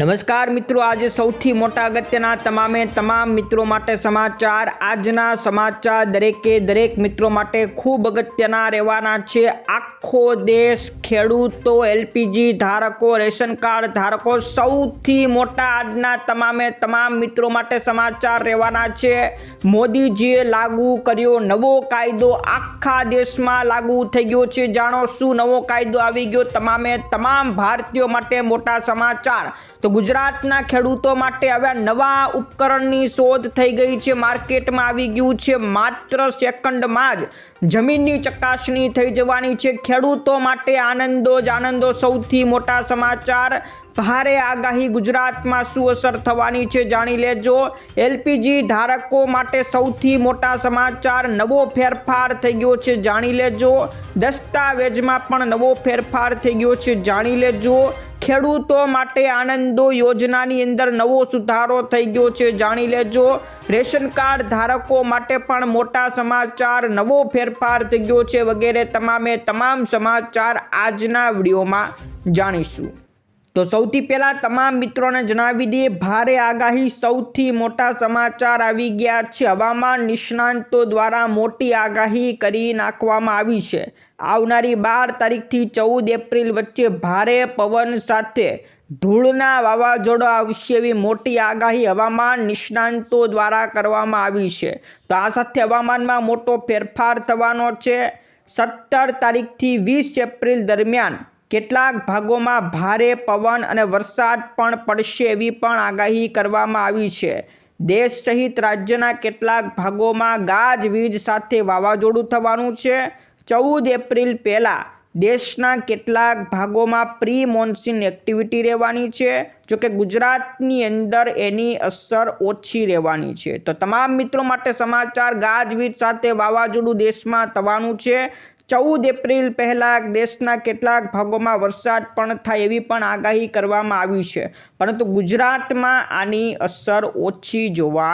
નમસ્કાર મિત્રો, આજે સૌથી મોટા અગત્યના તમામે તમામ મિત્રો માટે સમાચાર. આજના સમાચાર દરેકે દરેક મિત્રો માટે ખૂબ અગત્યના રહેવાના છે. આખો દેશ ખેડૂતો એલપીજી ધારકો, રેશન કાર્ડ ધારકો સૌથી મોટા આજના તમામે તમામ મિત્રો માટે સમાચાર રહેવાના છે. મોદીજીએ લાગુ કર્યો નવો કાયદો. આખા દેશમાં લાગુ થઈ ગયો છે. જાણો શું નવો કાયદો આવી ગયો? તમામે તમામ ભારતીયો માટે મોટા સમાચાર. તો ગુજરાતના ખેડૂતો માટે હવે નવા ઉપકરણની શોધ થઈ ગઈ છે. માર્કેટમાં આવી ગયું છે. માત્ર સેકન્ડમાં જ જમીનની ચકાસણી થઈ જવાની છે. ખેડૂતો માટે આનંદો જ આનંદો. સૌથી મોટા સમાચાર ભારે આગાહી ગુજરાતમાં શું અસર થવાની છે જાણી લેજો. એલપીજી ધારકો માટે સૌથી મોટા સમાચાર, નવો ફેરફાર થઈ ગયો છે જાણી લેજો. દસ્તાવેજમાં પણ નવો ફેરફાર થઈ ગયો છે જાણી લેજો. ખેડૂતો માટે આનંદો યોજનાની અંદર નવો સુધારો થઈ ગયો છે જાણી લેજો. રેશન કાર્ડ ધારકો માટે પણ મોટા સમાચાર, નવો ફેરફાર થઈ ગયો છે વગેરે. તમામે તમામ સમાચાર આજના વિડીયોમાં જાણીશું. તો સૌથી પહેલાં તમામ મિત્રોને જણાવી દઈએ, ભારે આગાહી સૌથી મોટા સમાચાર આવી ગયા છે. હવામાન નિષ્ણાંતો દ્વારા મોટી આગાહી કરી નાખવામાં આવી છે. આવનારી બાર તારીખથી ચૌદ એપ્રિલ વચ્ચે ભારે પવન સાથે ધૂળના વાવાઝોડો આવશે એવી મોટી આગાહી હવામાન નિષ્ણાંતો દ્વારા કરવામાં આવી છે. તો આ સાથે હવામાનમાં મોટો ફેરફાર થવાનો છે. સત્તર તારીખથી વીસ એપ્રિલ દરમિયાન કેટલાક ભાગોમાં ભારે પવન અને વરસાદ પણ પડશે એવી પણ આગાહી કરવામાં આવી છે. દેશ સહિત રાજ્યના કેટલાક ભાગોમાં ગાજવીજ સાથે વાવાઝોડું થવાનું છે. ચૌદ એપ્રિલ પહેલાં દેશના કેટલાક ભાગોમાં પ્રી મોન્સૂન એક્ટિવિટી રહેવાની છે જોકે ગુજરાતની અંદર એની અસર ઓછી રહેવાની છે. તો તમામ મિત્રો માટે સમાચાર ગાજવીજ સાથે વાવાઝોડું દેશમાં થવાનું છે. ચૌદ એપ્રિલ પહેલાં દેશના કેટલાક ભાગોમાં વરસાદ પણ થાય એવી પણ આગાહી કરવામાં આવી છે. પરંતુ ગુજરાતમાં આની અસર ઓછી જોવા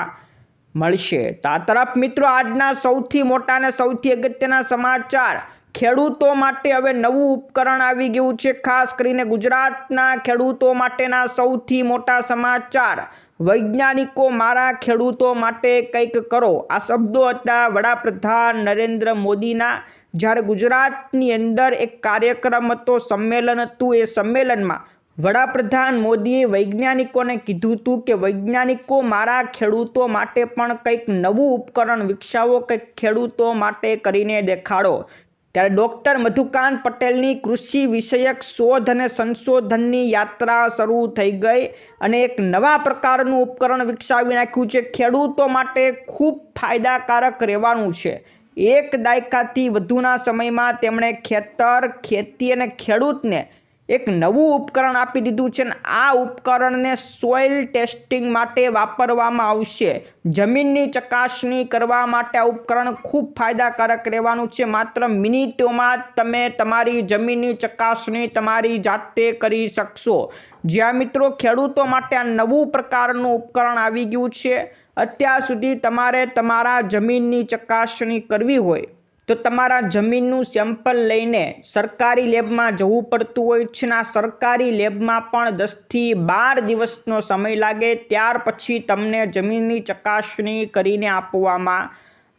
મળશે. તો આ તરફ મિત્રો આજના સૌથી મોટા અને સૌથી અગત્યના સમાચાર. ખેડૂતો માટે હવે નવું ઉપકરણ આવી ગયું છે. ખાસ કરીને ગુજરાતના ખેડૂતો માટેના સૌથી મોટા સમાચાર. વૈજ્ઞાનિકો, મારા ખેડૂતો માટે કંઈક કરો. આ શબ્દો હતા વડાપ્રધાન નરેન્દ્ર મોદીના જ્યારે ગુજરાતની અંદર એક કાર્યક્રમ હતો, સંમેલન હતું, એ સંમેલનમાં વડાપ્રધાન મોદીએ વૈજ્ઞાનિકોને કીધું હતું કે, વૈજ્ઞાનિકો મારા ખેડૂતો માટે પણ કંઈક નવું ઉપકરણ વિકસાવો, કંઈક ખેડૂતો માટે કરીને દેખાડો. ત્યારે ડૉક્ટર મધુકાંત પટેલની કૃષિ વિષયક શોધ અને સંશોધનની યાત્રા શરૂ થઈ ગઈ અને એક નવા પ્રકારનું ઉપકરણ વિકસાવી નાખ્યું છે. ખેડૂતો માટે ખૂબ ફાયદાકારક રહેવાનું છે. એક દાયકાથી વધુના સમયમાં તેમણે ખેતર ખેતી અને ખેડૂતને એક નવું ઉપકરણ આપી દીધું છે અને આ ઉપકરણને સોઇલ ટેસ્ટિંગ માટે વાપરવામાં આવશે. જમીનની ચકાસણી કરવા માટે આ ઉપકરણ ખૂબ ફાયદાકારક રહેવાનું છે. માત્ર મિનિટોમાં તમે તમારી જમીનની ચકાસણી તમારી જાતે કરી શકશો. જ્યાં મિત્રો, ખેડૂતો માટે આ નવું પ્રકારનું ઉપકરણ આવી ગયું છે. અત્યાર સુધી તમારે તમારા જમીનની ચકાસણી કરવી હોય તો તમારા જમીનનું સેમ્પલ લઈને સરકારી લેબમાં જવું પડતું હોય છે આ સરકારી લેબમાં પણ દસથી બાર દિવસનો સમય લાગે, ત્યાર પછી તમને જમીનની ચકાસણી કરીને આપવામાં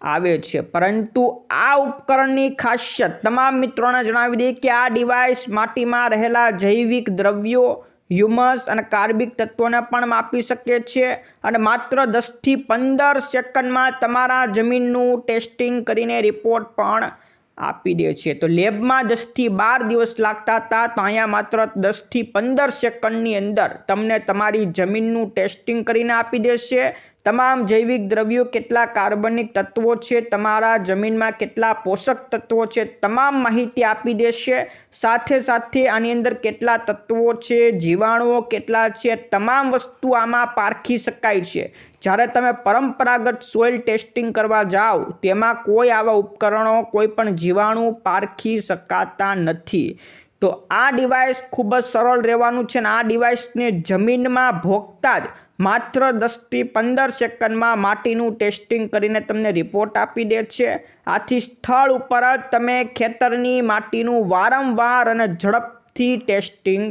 આવે છે. પરંતુ આ ઉપકરણની ખાસિયત તમામ મિત્રોને જણાવી દઈએ કે આ ડિવાઇસ માટીમાં રહેલા જૈવિક દ્રવ્યો હ્યુમસ અને કાર્બિક તત્વોને પણ માપી શકે છે અને માત્ર દસથી પંદર સેકન્ડમાં તમારા જમીનનું ટેસ્ટિંગ કરીને રિપોર્ટ પણ આપી દે છે. તો લેબમાં દસથી બાર દિવસ લાગતા હતા, તો અહીંયા માત્ર દસથી પંદર સેકન્ડની અંદર તમને તમારી જમીનનું ટેસ્ટિંગ કરીને આપી દેશે. તમામ જૈવિક દ્રવ્યો કેટલા કાર્બનિક તત્વો છે, તમારા જમીનમાં કેટલા પોષક તત્વો છે, તમામ માહિતી આપી દેશે. સાથે સાથે આની અંદર કેટલા તત્વો છે, જીવાણુઓ કેટલા છે, તમામ વસ્તુ આમાં પારખી શકાય છે. જ્યારે તમે પરંપરાગત સોઇલ ટેસ્ટિંગ કરવા જાઓ, તેમાં કોઈ આવા ઉપકરણો, કોઈ પણ જીવાણુ પારખી શકાતા નથી. તો આ ડિવાઇસ ખૂબ જ સરળ રહેવાનું છે અને આ ડિવાઇસને જમીનમાં ભોગતા જ માત્ર દસથી પંદર સેકન્ડમાં માટીનું ટેસ્ટિંગ કરીને તમને રિપોર્ટ આપી દે છે. આથી સ્થળ ઉપર જ તમે ખેતરની માટીનું વારંવાર અને ઝડપથી ટેસ્ટિંગ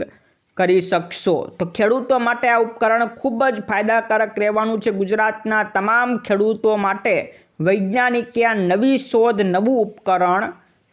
કરી શકશો. તો ખેડૂતો માટે આ ઉપકરણ ખૂબ જ ફાયદાકારક રહેવાનું છે ગુજરાતના તમામ ખેડૂતો માટે. વૈજ્ઞાનિકે આ નવી શોધ, નવું ઉપકરણ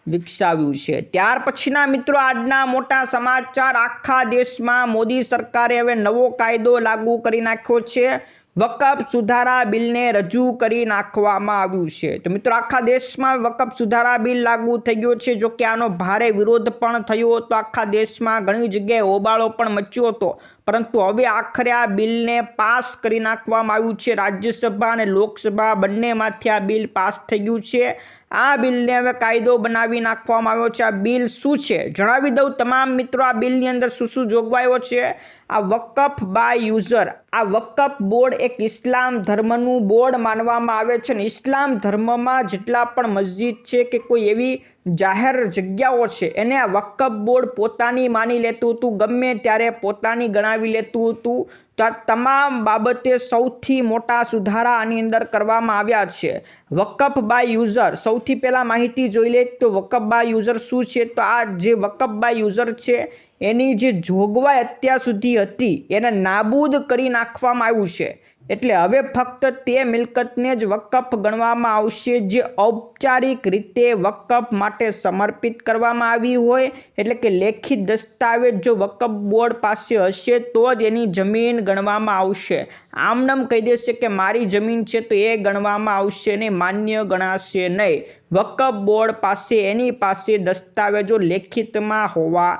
વિકસાવ્યું છે. ત્યાર પછીના મિત્રો, આજના મોટા સમાચાર, આખા દેશમાં મોદી સરકારે હવે નવો કાયદો લાગુ કરી નાખ્યો છે. વકફ સુધારા બિલને રજૂ કરી નાખવામાં આવ્યું છે. તો મિત્રો, આખા દેશમાં વકફ સુધારા બિલ લાગુ થઈ ગયો છે. જો કે આનો ભારે વિરોધ પણ થયો હતો. આખા દેશમાં ઘણી જગ્યાએ હોબાળો પણ મચ્યો હતો. પરંતુ હવે આખરે આ બિલને પાસ કરી નાખવામાં આવ્યું છે. રાજ્યસભા અને લોકસભા બંનેમાંથી આ બિલ પાસ થઈ ગયું છે. આ બિલને હવે કાયદો બનાવી નાખવામાં આવ્યો છે. આ બિલ શું છે? જણાવી દઉં. તમામ મિત્રો, આ બિલની અંદર શું શું જોગવાઈઓ છે? આ વકફ બાય યુઝર. આ વકફ બોર્ડ એક ઇસ્લામ ધર્મનું બોર્ડ માનવામાં આવે છે અને ઇસ્લામ ધર્મમાં જેટલા પણ મસ્જિદ છે કે કોઈ એવી જાહેર જગ્યાઓ છે, એને આ વકફ બોર્ડ પોતાની માની લેતું હતું, ગમે ત્યારે પોતાની ગણાવી લેતું હતું. તો આ તમામ બાબતે સૌથી મોટા સુધારા આની અંદર કરવામાં આવ્યા છે. Waqf by user. સૌથી પહેલાં માહિતી જોઈ લે તો વકફ બાય યુઝર શું છે? તો આ જે વકફ બાય યુઝર છે એની જે જોગવાઈ અત્યાર સુધી હતી, એને નાબૂદ કરી નાખવામાં આવ્યું છે. એટલે હવે ફક્ત તે મિલકતને જ વકફ ગણવામાં આવશે, જે ઔપચારિક રીતે વકફ માટે સમર્પિત કરવામાં આવી હોય. એટલે કે લેખિત દસ્તાવેજ જો વકફ બોર્ડ પાસે હશે, તો જ એની જમીન ગણવામાં આવશે. આમનામ કહી દેશે કે મારી જમીન છે, તો એ ગણવામાં આવશે ને માન્ય ગણાશે નહીં. વકફ બોર્ડ પાસે એની પાસે દસ્તાવેજો લેખિતમાં હોવા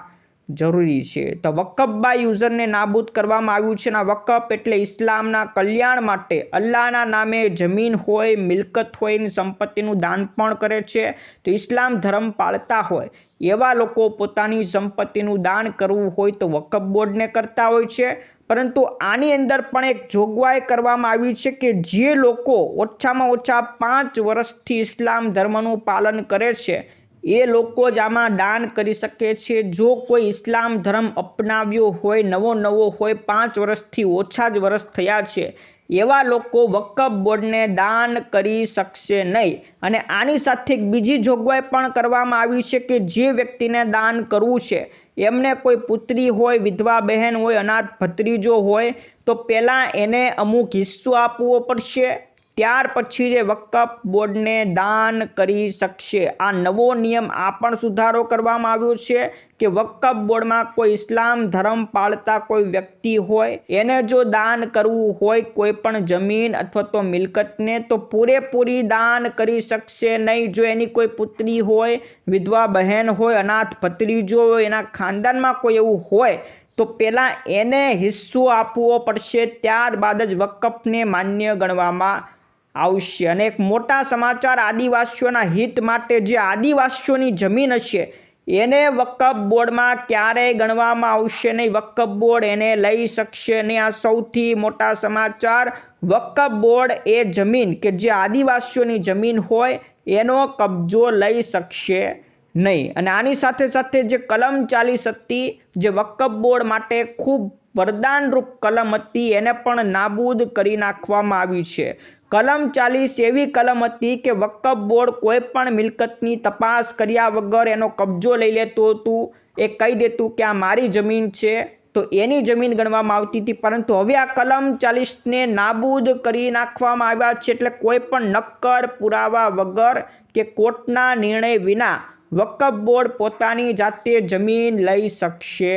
જરૂરી છે. તો વકફ બાય યુઝરને નાબૂદ કરવામાં આવ્યું છે ના વકફ એટલે ઇસ્લામના કલ્યાણ માટે અલ્લાહના નામે જમીન હોય, મિલકત હોય, એની સંપત્તિનું દાન પણ કરે છે. તો ઇસ્લામ ધર્મ પાળતા હોય એવા લોકો પોતાની સંપત્તિનું દાન કરવું હોય તો વકફ બોર્ડને કરતા હોય છે. પરંતુ આની અંદર પણ એક જોગવાઈ કરવામાં આવી છે કે જે લોકો ઓછામાં ઓછા પાંચ વર્ષથી ઇસ્લામ ધર્મનું પાલન કરે છે. એ લોકો જ આમાં દાન કરી શકે છે. જો કોઈ ઇસ્લામ ધર્મ અપનાવ્યો હોય, નવો નવો હોય, પાંચ વર્ષથી ઓછા જ વર્ષ થયા છે, એવા લોકો વકફ બોર્ડને દાન કરી શકશે નહીં. અને આની સાથે બીજી જોગવાઈ પણ કરવામાં આવી છે કે જે વ્યક્તિને દાન કરવું છે, એમને કોઈ પુત્રી હોય, વિધવા બહેન હોય, અનાથ ભત્રીજો હોય, તો પહેલાં એને અમુક હિસ્સો આપવો પડશે. ત્યાર પછી જે વકફ બોર્ડને દાન કરી શકશે. આ નવો નિયમ આ પણ સુધારો કરવામાં આવ્યો છે કે વકફ બોર્ડમાં કોઈ ઇસ્લામ ધર્મ પાળતા કોઈ વ્યક્તિ હોય, એને જો દાન કરવું હોય કોઈ પણ જમીન અથવા તો મિલકતને, તો પૂરેપૂરી દાન કરી શકશે નહીં. જો એની કોઈ પુત્રી હોય, વિધવા બહેન હોય, અનાથ ભત્રીજો હોય, એના ખાનદાનમાં કોઈ એવું હોય, તો પહેલાં એને હિસ્સો આપવો પડશે. ત્યારબાદ જ વકફને માન્ય ગણવામાં આવશે. અને એક મોટા સમાચાર આદિવાસીઓના હિત માટે જે આદિવાસીઓની જમીન હશે, એને વકફ બોર્ડમાં ક્યારેય ગણવામાં આવશે નહીં. વકફ બોર્ડ એને લઈ શકશે નહીં. આ સૌથી મોટા સમાચાર, વકફ બોર્ડ એ જમીન કે જે આદિવાસીઓની જમીન હોય, એનો કબજો લઈ શકશે નહીં. અને આની સાથે સાથે જે કલમ ચાલીસ હતી, જે વકફ બોર્ડ માટે ખૂબ વરદાનરૂપ કલમ હતી, એને પણ નાબૂદ કરી નાખવામાં આવી છે. કલમ ચાલીસ એવી કલમ હતી કે વકફ બોર્ડ કોઈ પણ મિલકતની તપાસ કર્યા વગર એનો કબજો લઈ લેતું હતું. એ કહી દેતું કે આ મારી જમીન છે, તો એની જમીન ગણવામાં આવતી હતી. પરંતુ હવે આ કલમ ચાલીસને નાબૂદ કરી નાખવામાં આવ્યા છે એટલે કોઈ પણ નક્કર પુરાવા વગર કે કોર્ટના નિર્ણય વિના વકફ બોર્ડ પોતાની જાતે જમીન લઈ શકશે.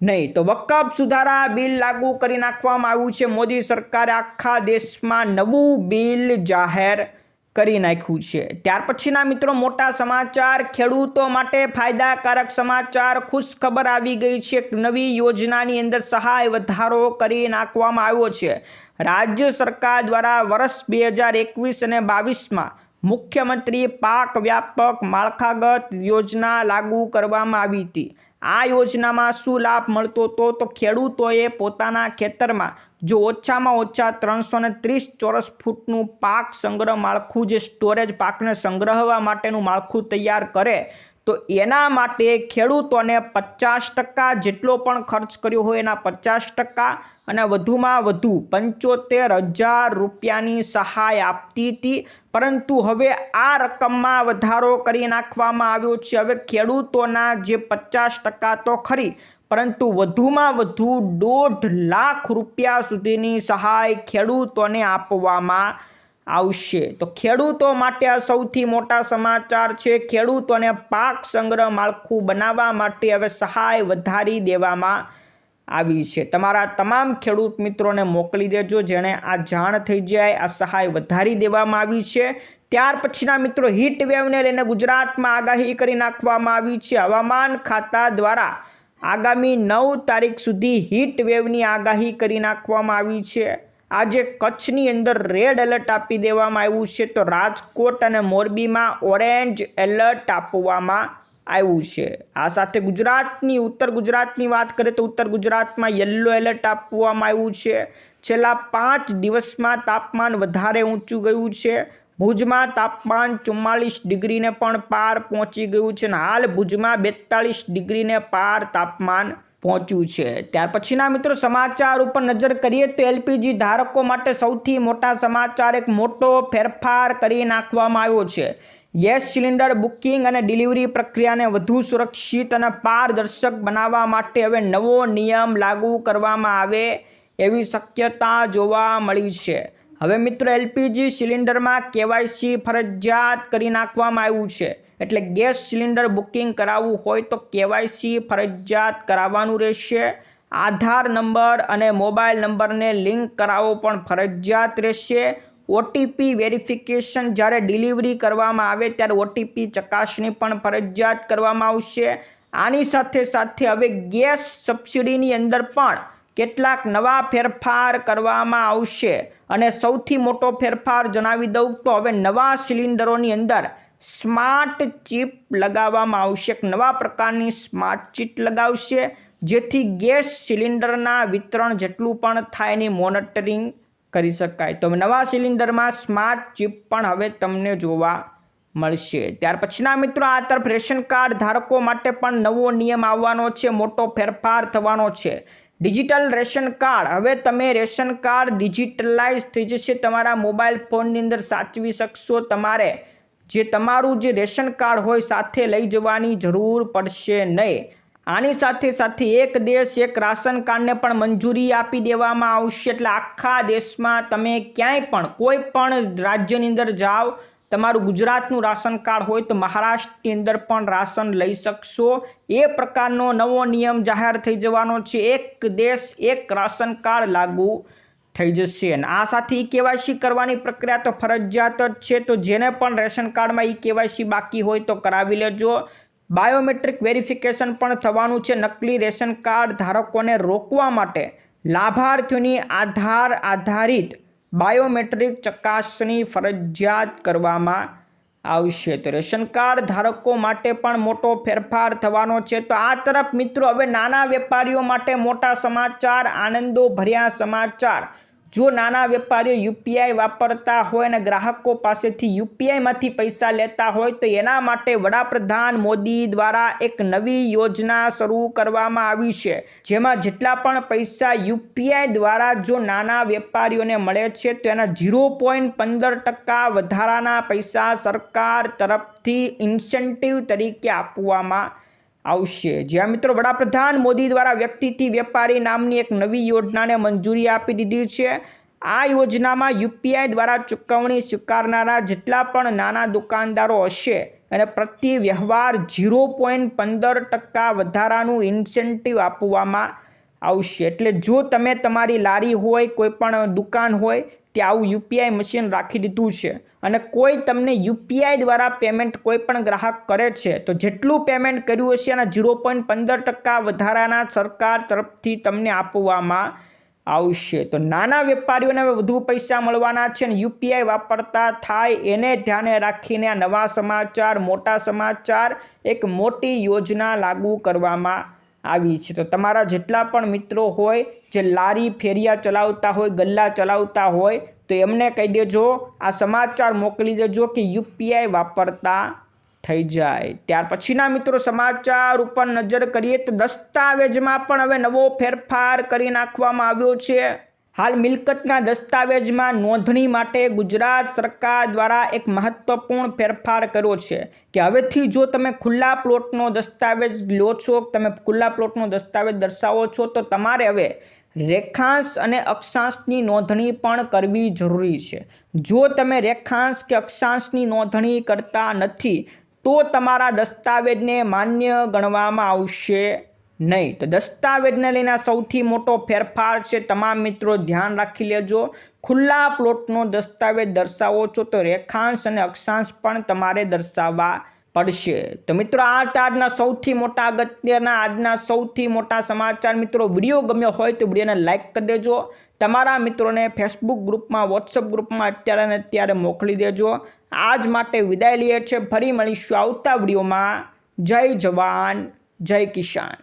નહીં, તો વકફ સુધારા બિલ લાગુ કરી નાખવામાં આવ્યું છે. મોદી સરકારે આખા દેશમાં નવું બિલ જાહેર કરી નાખ્યું છે. ત્યાર પછીના મિત્રો, મોટા સમાચાર, ખેડૂતો માટે ફાયદાકારક સમાચાર ખુશ ખબર આવી ગઈ છે નવી યોજનાની અંદર સહાય વધારો કરી નાખવામાં આવ્યો છે. રાજ્ય સરકાર દ્વારા વર્ષ બે હજાર એકવીસ અને બાવીસમાં મુખ્યમંત્રી પાક વ્યાપક માળખાગત યોજના લાગુ કરવામાં આવી હતી. આ યોજનામાં શું લાભ મળતો હતો તો ખેડૂતોએ પોતાના ખેતરમાં જો ઓછામાં ઓછા ત્રણસો ને ત્રીસ ચોરસ ફૂટનું પાક સંગ્રહ માળખું જે સ્ટોરેજ પાકને સંગ્રહવા માટેનું માળખું તૈયાર કરે તો એના માટે ખેડૂતોને પચાસ ટકા જેટલો પણ ખર્ચ કર્યો હોય એના પચાસ ટકા અને વધુમાં વધુ પંચોતેર હજાર રૂપિયાની સહાય આપતી હતી. પરંતુ હવે આ રકમમાં વધારો કરી નાખવામાં આવ્યો છે. હવે ખેડૂતોના જે પચાસ ટકા તો ખરી, પરંતુ વધુમાં વધુ દોઢ લાખ રૂપિયા સુધીની સહાય ખેડૂતોને આપવામાં આવશે. તો ખેડૂતો માટે આ સૌથી મોટા સમાચાર છે, ખેડૂતોને પાક સંગ્રહ માળખું બનાવવા માટે હવે સહાય વધારી દેવામાં આવી છે. તમારા તમામ ખેડૂત મિત્રોને મોકલી દેજો, જેણે આ જાણ થઈ જાય, આ સહાય વધારી દેવામાં આવી છે. ત્યાર પછીના મિત્રો હીટ વેવને લઈને ગુજરાતમાં આગાહી કરી નાખવામાં આવી છે. હવામાન ખાતા દ્વારા આગામી નવ તારીખ સુધી હીટ વેવની આગાહી કરી નાખવામાં આવી છે. આજે કચ્છની અંદર રેડ એલર્ટ આપી દેવામાં આવ્યું છે તો રાજકોટ અને મોરબીમાં ઓરેન્જ એલર્ટ આપવામાં આવ્યું છે. આ સાથે ગુજરાતની, ઉત્તર ગુજરાતની વાત કરીએ તો ઉત્તર ગુજરાતમાં યલો એલર્ટ આપવામાં આવ્યું છે. છેલ્લા પાંચ દિવસમાં તાપમાન વધારે ઊંચું ગયું છે. ભુજમાં તાપમાન ચુમ્માલીસ ડિગ્રીને પણ પાર પહોંચી ગયું છે અને હાલ ભુજમાં બેતાળીસ ડિગ્રીને પાર તાપમાન પહોંચ્યું છે. ત્યાર પછીના મિત્રો, સમાચાર ઉપર નજર કરીએ તો એલપીજી ધારકો માટે સૌથી મોટા સમાચાર એક મોટો ફેરફાર કરી નાખવામાં આવ્યો છે. ગેસ સિલિન્ડર બુકિંગ અને ડિલિવરી પ્રક્રિયાને વધુ સુરક્ષિત અને પારદર્શક બનાવવા માટે હવે નવો નિયમ લાગુ કરવામાં આવે એવી શક્યતા જોવા મળી છે. હવે મિત્રો, એલપીજી સિલિન્ડરમાં કેવાયસી ફરજિયાત કરી નાખવામાં આવ્યું છે. એટલે ગેસ સિલિન્ડર બુકિંગ કરાવવું હોય તો કેવાયસી ફરજિયાત કરાવવાનું રહેશે. આધાર નંબર અને મોબાઈલ નંબરને લિંક કરાવવો પણ ફરજિયાત રહેશે. ઓટીપી વેરિફિકેશન જ્યારે ડિલિવરી કરવામાં આવે ત્યારે ઓટીપી ચકાસણી પણ ફરજિયાત કરવામાં આવશે. આની સાથે સાથે હવે ગેસ સબસિડીની અંદર પણ કેટલાક નવા ફેરફાર કરવામાં આવશે. અને સૌથી મોટો ફેરફાર જણાવી દઉં તો હવે નવા સિલિન્ડરોની અંદર સ્માર્ટ ચિપ લગાવવામાં આવશે. નવા પ્રકારની સ્માર્ટ ચિપ લગાવશે, જેથી ગેસ સિલિન્ડરના વિતરણ જેટલું પણ થાય એની મોનિટરિંગ કરી શકાય. તો નવા સિલિન્ડરમાં સ્માર્ટ ચિપ પણ હવે તમને જોવા મળશે. ત્યાર પછીના મિત્રો, આ તરફ રેશન કાર્ડ ધારકો માટે પણ નવો નિયમ આવવાનો છે, મોટો ફેરફાર થવાનો છે. ડિજિટલ રેશન કાર્ડ, હવે તમે રેશન કાર્ડ ડિજિટલાઇઝ થઈ જશે, તમારા મોબાઈલ ફોનની અંદર સાચવી શકશો, તમારે જે તમારું જે રેશન કાર્ડ હોય સાથે લઈ જવાની જરૂર પડશે નહીં. આની સાથે સાથે એક દેશ એક રાશન કાર્ડને પણ મંજૂરી આપી દેવામાં આવશે. એટલે આખા દેશમાં તમે ક્યાંય પણ, કોઈ પણ રાજ્યની અંદર જાઓ, તમારું ગુજરાતનું રાશન કાર્ડ હોય તો મહારાષ્ટ્રની અંદર પણ રાશન લઈ શકશો. એ પ્રકારનો નવો નિયમ જાહેર થઈ જવાનો છે. એક દેશ એક રાશન કાર્ડ લાગુ થઈ જશે. અને આ સાથે ઈ કેવાયસી કરવાની પ્રક્રિયા તો ફરજિયાત જ છે. તો જેને પણ રેશન કાર્ડમાં ઈ કેવાયસી બાકી હોય તો કરાવી લેજો. બાયોમેટ્રિક વેરિફિકેશન પણ થવાનું છે. નકલી રેશન કાર્ડ ધારકોને રોકવા માટે લાભાર્થીઓની આધાર આધારિત બાયોમેટ્રિક ચકાસણી ફરજિયાત કરવામાં આવશે. તો રેશન કાર્ડ ધારકો માટે પણ મોટો ફેરફાર થવાનો છે. તો આ તરફ મિત્રો, હવે નાના વેપારીઓ માટે મોટા સમાચાર આનંદો ભર્યા સમાચાર. જો નાના વેપારીઓ યુપીઆઈ વાપરતા હોય અને ગ્રાહકો પાસેથી યુપીઆઈમાંથી પૈસા લેતા હોય તો એના માટે વડાપ્રધાન મોદી દ્વારા એક નવી યોજના શરૂ કરવામાં આવી છે. જેમાં જેટલા પણ પૈસા યુપીઆઈ દ્વારા જો નાના વેપારીઓને મળે છે તો એના ઝીરો પોઈન્ટ પંદર ટકા વધારાના પૈસા સરકાર તરફથી ઇન્સેન્ટિવ તરીકે આપવામાં આવશે. જ્યાં મિત્રો વડાપ્રધાન મોદી દ્વારા વ્યક્તિથી વેપારી નામની એક નવી યોજનાને મંજૂરી આપી દીધી છે. આ યોજનામાં યુપીઆઈ દ્વારા ચૂકવણી સ્વીકારનારા જેટલા પણ નાના દુકાનદારો હશે અને પ્રતિ વ્યવહાર ઝીરો પોઈન્ટ પંદર ટકા વધારાનું ઇન્સેન્ટિવ આપવામાં આવશે. એટલે જો તમે તમારી લારી હોય, કોઈ પણ દુકાન હોય ત્યાં આવું યુપીઆઈ મશીન રાખી દીધું છે અને કોઈ તમને યુપીઆઈ દ્વારા પેમેન્ટ કોઈ પણ ગ્રાહક કરે છે, તો જેટલું પેમેન્ટ કર્યું હશે એના ઝીરો પોઈન્ટ પંદર ટકા વધારાના સરકાર તરફથી તમને આપવામાં આવશે. તો નાના વેપારીઓને વધુ પૈસા મળવાના છે અને યુપીઆઈ વાપરતા થાય એને ધ્યાને રાખીને આ નવા સમાચાર, મોટા સમાચાર, એક મોટી યોજના લાગુ કરવામાં આવી છે. તો તમારા જેટલા પણ મિત્રો હોય, જે લારી ફેરિયા ચલાવતા હોય, ગલ્લા ચલાવતા હોય, તો એમને કહી દેજો, આ સમાચાર મોકલી દેજો કે યુપીઆઈ વાપરતા થઈ જાય. ત્યાર પછીના મિત્રો, સમાચાર ઉપર નજર કરીએ તો દસ્તાવેજમાં પણ હવે નવો ફેરફાર કરી નાખવામાં આવ્યો છે. હાલ મિલકતના દસ્તાવેજમાં નોંધણી માટે ગુજરાત સરકાર દ્વારા એક મહત્વપૂર્ણ ફેરફાર કર્યો છે કે હવેથી જો તમે ખુલ્લા પ્લોટનો દસ્તાવેજ લો છો, તમે ખુલ્લા પ્લોટનો દસ્તાવેજ દર્શાવો છો, તો તમારે હવે રેખાંશ અને અક્ષાંશની નોંધણી પણ કરવી જરૂરી છે. જો તમે રેખાંશ કે અક્ષાંશની નોંધણી કરતા નથી, તો તમારા દસ્તાવેજને માન્ય ગણવામાં આવશે. નહીં. તો દસ્તાવેજને લઈને સૌથી મોટો ફેરફાર છે, તમામ મિત્રો ધ્યાન રાખી લેજો. ખુલ્લા પ્લોટનો દસ્તાવેજ દર્શાવો છો તો રેખાંશ અને અક્ષાંશ પણ તમારે દર્શાવવા પડશે. તો મિત્રો, આ આજના સૌથી મોટા અગત્યના, આજના સૌથી મોટા સમાચાર. મિત્રો, વીડિયો ગમ્યો હોય તો વિડીયોને લાઇક કરી દેજો. તમારા મિત્રોને ફેસબુક ગ્રુપમાં વોટ્સઅપ ગ્રુપમાં અત્યારે ને અત્યારે મોકલી દેજો. આજ માટે વિદાય લઈએ છે ફરી મળીશું આવતા વિડીયોમાં. જય જવાન, જય કિસાન.